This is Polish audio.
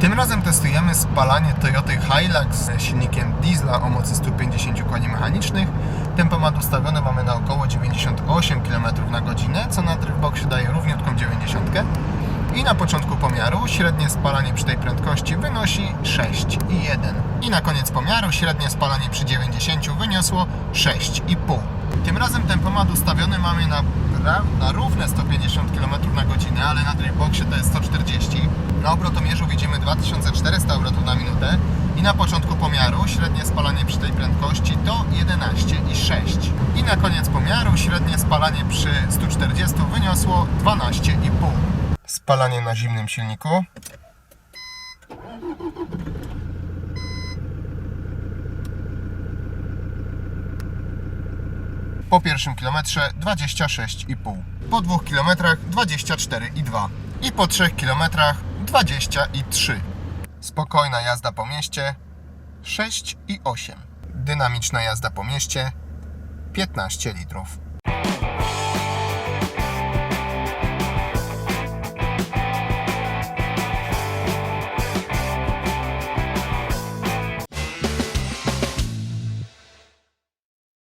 Tym razem testujemy spalanie Toyota Hilux z silnikiem diesla o mocy 150 koni mechanicznych. Tempomat ustawiony mamy na około 98 km na godzinę, co na Driftboxie daje równiutką 90. I na początku pomiaru średnie spalanie przy tej prędkości wynosi 6,1. I na koniec pomiaru średnie spalanie przy 90 wyniosło 6,5. Tym razem tempomat ustawiony mamy na, na równe 150 km na godzinę, ale na Driftboxie to jest 140. Na obrotomierzu widzimy 2400 obrotów na minutę i na początku pomiaru średnie spalanie przy tej prędkości to 11,6. I na koniec pomiaru średnie spalanie przy 140 wyniosło 12,5. Spalanie na zimnym silniku. Po pierwszym kilometrze 26,5. Po dwóch kilometrach 24,2. I po trzech kilometrach 20,3. Spokojna jazda po mieście 6,8. Dynamiczna jazda po mieście 15 litrów.